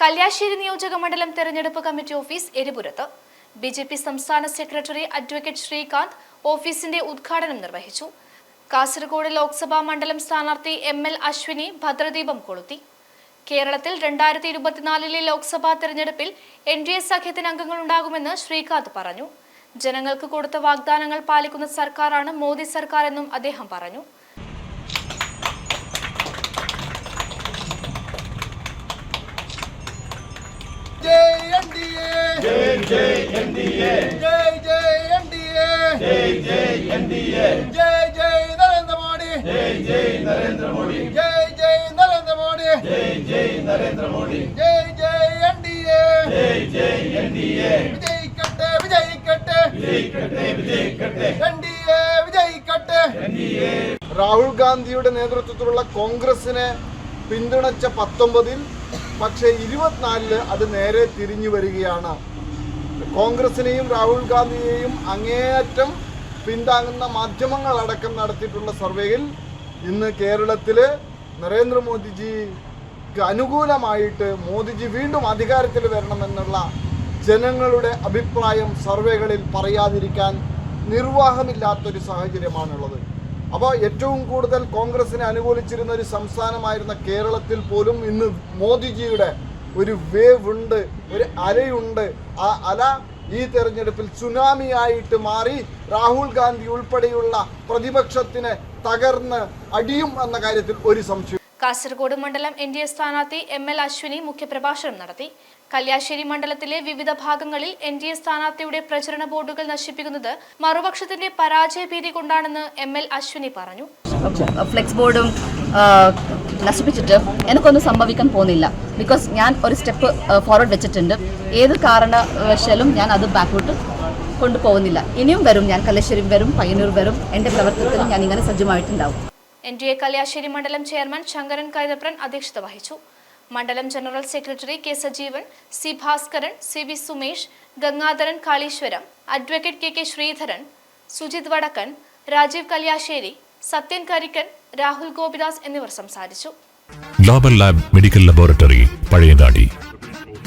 കല്യാശ്ശേരി നിയോജക മണ്ഡലം തെരഞ്ഞെടുപ്പ് കമ്മിറ്റി ഓഫീസ് എരിപുരത്ത്. ബി ജെ പി സംസ്ഥാന സെക്രട്ടറി അഡ്വക്കേറ്റ് ശ്രീകാന്ത് ഓഫീസിന്റെ ഉദ്ഘാടനം നിർവഹിച്ചു. കാസർഗോഡ് ലോക്സഭാ മണ്ഡലം സ്ഥാനാർത്ഥി എം എൽ അശ്വിനി ഭദ്രദീപം കൊളുത്തി. കേരളത്തിൽ രണ്ടായിരത്തി ഇരുപത്തിനാലിലെ ലോക്സഭാ തെരഞ്ഞെടുപ്പിൽ എൻ ഡി എ സഖ്യത്തിന് അംഗങ്ങൾ ഉണ്ടാകുമെന്ന് ശ്രീകാന്ത് പറഞ്ഞു. ജനങ്ങൾക്ക് കൊടുത്ത വാഗ്ദാനങ്ങൾ പാലിക്കുന്ന സർക്കാരാണ് മോദി സർക്കാർ എന്നും അദ്ദേഹം പറഞ്ഞു. ജയ് ജയ് ജയ് ജയ് ജയ് ജയ് ജയ് ജയ് ജയ് ജയ് ജയ് ജയ് ജയ് ജയ് ജയ് ജയ് രാഹുൽ ഗാന്ധിയുടെ നേതൃത്വത്തിലുള്ള കോൺഗ്രസിനെ പിന്തുണച്ച പത്തൊമ്പതിൽ പക്ഷേ ഇരുപത്തിനാലിൽ അത് നേരെ തിരിഞ്ഞു വരികയാണ്. കോൺഗ്രസിനെയും രാഹുൽ ഗാന്ധിയെയും അങ്ങേയറ്റം പിന്താങ്ങുന്ന മാധ്യമങ്ങളടക്കം നടത്തിയിട്ടുള്ള സർവേയിൽ ഇന്ന് കേരളത്തിൽ നരേന്ദ്രമോദിജിക്ക് അനുകൂലമായിട്ട് മോദിജി വീണ്ടും അധികാരത്തിൽ വരണമെന്നുള്ള ജനങ്ങളുടെ അഭിപ്രായം സർവേകളിൽ പറയാതിരിക്കാൻ നിർവാഹമില്ലാത്തൊരു സാഹചര്യമാണുള്ളത്. അപ്പോൾ ഏറ്റവും കൂടുതൽ കോൺഗ്രസിനെ അനുകൂലിച്ചിരുന്ന ഒരു സംസ്ഥാനമായിരുന്ന കേരളത്തിൽ പോലും ഇന്ന് മോദിജിയുടെ ഒരു വേവ് ഉണ്ട് ഒരു അലയുണ്ട്. ആ അല ഈ തെരഞ്ഞെടുപ്പിൽ സുനാമിയായിട്ട് മാറി രാഹുൽ ഗാന്ധി ഉൾപ്പെടെയുള്ള പ്രതിപക്ഷത്തിന് തകർന്ന് അടിയും എന്ന കാര്യത്തിൽ ഒരു സംശയം. കാസർഗോഡ് മണ്ഡലം എൻ ഡി എ സ്ഥാനാർത്ഥി എം എൽ അശ്വിനി മുഖ്യപ്രഭാഷണം നടത്തി. കല്യാശ്ശേരി മണ്ഡലത്തിലെ വിവിധ ഭാഗങ്ങളിൽ എൻ ഡി എ സ്ഥാനാർത്ഥിയുടെ പ്രചരണ ബോർഡുകൾ നശിപ്പിക്കുന്നത് മറുപക്ഷത്തിന്റെ പരാജയ ഭീതി കൊണ്ടാണെന്ന് എം എൽ അശ്വിനി പറഞ്ഞു. ഫ്ലെക്സ് ബോർഡും നശിപ്പിച്ചിട്ട് എനിക്കൊന്നും സംഭവിക്കാൻ പോകുന്നില്ല. ബിക്കോസ് ഞാൻ ഒരു സ്റ്റെപ്പ് ഫോർവേഡ് വെച്ചിട്ടുണ്ട്. ഏത് കാരണവശാലും ഞാൻ അത് ബാക്കോട്ട് കൊണ്ടുപോകുന്നില്ല. ഇനിയും വരും ഞാൻ കലശ്ശേരി വരും പയ്യന്നൂർ വരും. എന്റെ പ്രവർത്തനത്തിൽ ഞാൻ ഇങ്ങനെ സജ്ജമായിട്ടുണ്ടാവും. എൻ ഡി എ കല്യാശ്ശേരി മണ്ഡലം ചെയർമാൻ ശങ്കരൻ കൈതപ്രൻ അധ്യക്ഷത വഹിച്ചു. മണ്ഡലം general secretary K Sajeevan C Bhaskaran C V Sumesh Gangadharan Kaleeswaram advocate K K Sreedharan Sujith Vadakkan Rajeev Kalliasseri Sathyan Karikkan Rahul Gopidas എന്നിവർ സംസാരിച്ചു. Global lab medical laboratory Pazhayangadi.